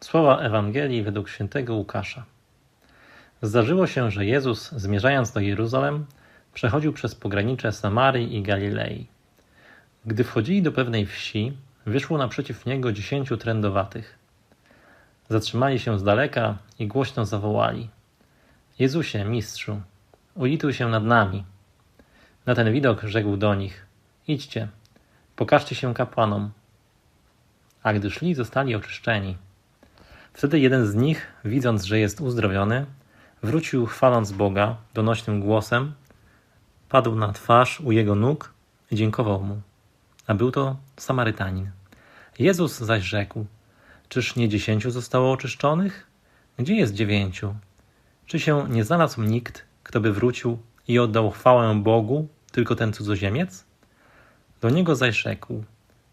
Słowa Ewangelii według świętego Łukasza. Zdarzyło się, że Jezus, zmierzając do Jeruzalem, przechodził przez pogranicze Samarii i Galilei. Gdy wchodzili do pewnej wsi, wyszło naprzeciw niego dziesięciu trędowatych. Zatrzymali się z daleka i głośno zawołali: Jezusie, mistrzu, ulituj się nad nami. Na ten widok rzekł do nich: Idźcie, pokażcie się kapłanom. A gdy szli, zostali oczyszczeni. Wtedy jeden z nich, widząc, że jest uzdrowiony, wrócił chwaląc Boga donośnym głosem, padł na twarz u jego nóg i dziękował mu. A był to Samarytanin. Jezus zaś rzekł: Czyż nie dziesięciu zostało oczyszczonych? Gdzie jest dziewięciu? Czy się nie znalazł nikt, kto by wrócił i oddał chwałę Bogu, tylko ten cudzoziemiec? Do niego zaś rzekł: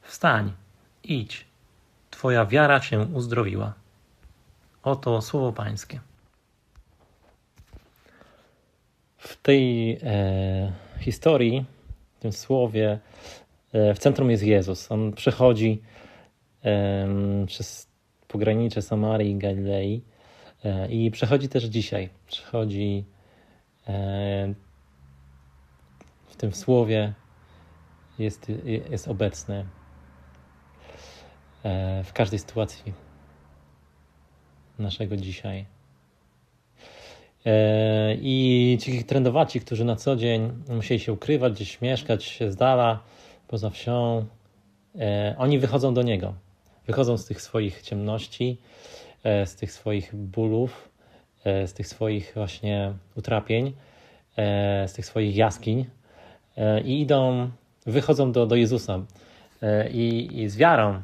Wstań, idź, twoja wiara cię uzdrowiła. Oto słowo Pańskie. W tej e, historii, w tym słowie, e, w centrum jest Jezus. On przechodzi e, przez pogranicze Samarii i Galilei e, i przechodzi też dzisiaj. Przechodzi e, w tym słowie, jest, jest obecny e, w każdej sytuacji naszego dzisiaj. E, I ci trendowaci, którzy na co dzień musieli się ukrywać, gdzieś mieszkać z dala, poza wsią, e, oni wychodzą do Niego. Wychodzą z tych swoich ciemności, e, z tych swoich bólów, z tych swoich właśnie utrapień, z tych swoich jaskiń i idą, wychodzą do, do Jezusa. I, I z wiarą,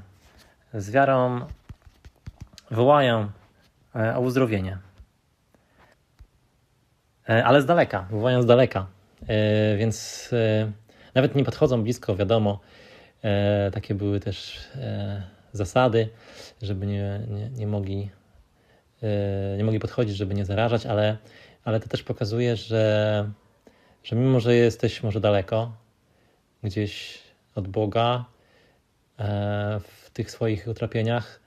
z wiarą wołają o uzdrowienie. E, ale z daleka, wołają z daleka, e, więc nawet nie podchodzą blisko, wiadomo. Takie były też zasady, żeby nie, nie, nie mogli nie mogli podchodzić, żeby nie zarażać, ale, ale to też pokazuje, że, że mimo, że jesteś może daleko, gdzieś od Boga, w tych swoich utrapieniach,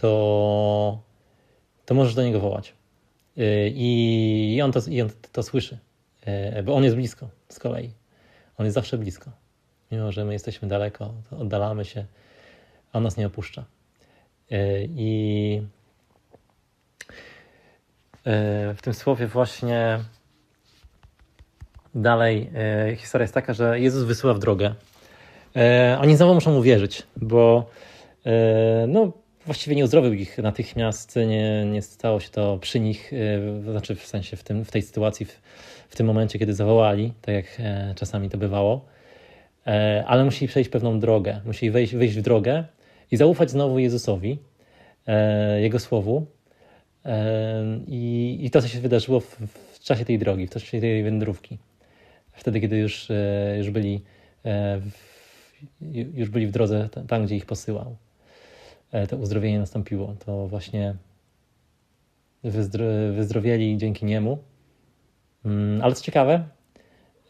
to, to możesz do niego wołać. Y, I, i on, to, i on to słyszy, y, bo on jest blisko z kolei. On jest zawsze blisko. Mimo, że my jesteśmy daleko, oddalamy się, a on nas nie opuszcza. Y, I w tym słowie właśnie dalej historia jest taka, że Jezus wysyła w drogę. Oni znowu muszą uwierzyć, bo no, właściwie nie uzdrowił ich natychmiast, nie, nie stało się to przy nich, e, znaczy w sensie w, tym, w tej sytuacji, w, w tym momencie, kiedy zawołali, tak jak e, czasami to bywało, e, ale musieli przejść pewną drogę, musieli wejść, wyjść w drogę i zaufać znowu Jezusowi, Jego Słowu. I, i to, co się wydarzyło w, w czasie tej drogi, w czasie tej wędrówki, wtedy, kiedy już, już byli już byli w drodze tam, gdzie ich posyłał. E, to uzdrowienie nastąpiło. To właśnie wyzdro wyzdrowieli dzięki niemu. Mm, ale co ciekawe,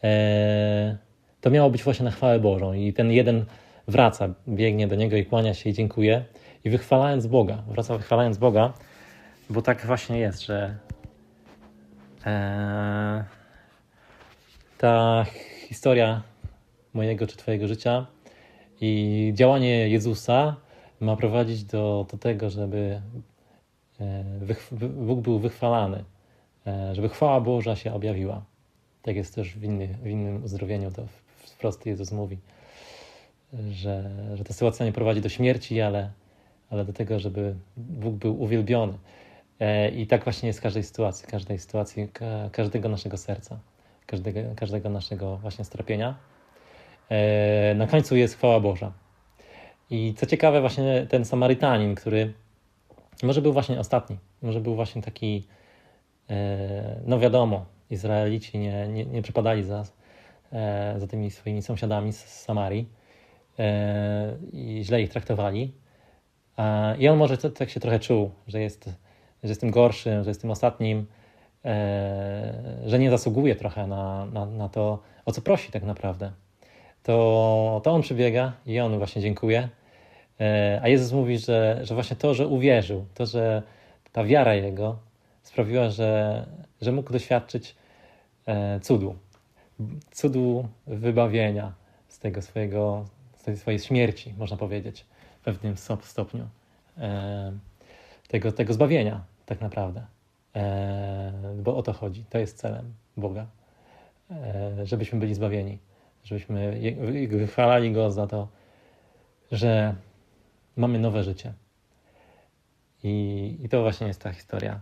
e, to miało być właśnie na chwałę Bożą i ten jeden wraca, biegnie do niego i kłania się i dziękuje i wychwalając Boga, wraca wychwalając Boga, bo tak właśnie jest, że e, ta historia mojego czy Twojego życia i działanie Jezusa ma prowadzić do, do tego, żeby e, Bóg był wychwalany, e, żeby chwała Boża się objawiła. Tak jest też w, inny, w innym uzdrowieniu, to wprost Jezus mówi, że, że ta sytuacja nie prowadzi do śmierci, ale, ale do tego, żeby Bóg był uwielbiony. E, I tak właśnie jest w każdej sytuacji, każdej sytuacji, każdego naszego serca, każdego, każdego naszego właśnie strapienia. Na końcu jest chwała Boża. I co ciekawe, właśnie ten Samarytanin, który może był właśnie ostatni, może był właśnie taki, e, no wiadomo, Izraelici nie, nie, nie przypadali za, e, za tymi swoimi sąsiadami z Samarii e, i źle ich traktowali. I on może tak się trochę czuł, że jest, że jest tym gorszym, że jest tym ostatnim, że nie zasługuje trochę na, na, na to, o co prosi tak naprawdę. To, to on przybiega i on właśnie dziękuję E, A Jezus mówi, że, że właśnie to, że uwierzył, to, że ta wiara jego sprawiła, że, że mógł doświadczyć e, cudu, cudu wybawienia z tego swojego, z tej swojej śmierci, można powiedzieć, w pewnym stop- stopniu. E, Tego, tego zbawienia, tak naprawdę. E, Bo o to chodzi. To jest celem Boga. E, Żebyśmy byli zbawieni. Żebyśmy wychwalali Go za to, że mamy nowe życie. I, I to właśnie jest ta historia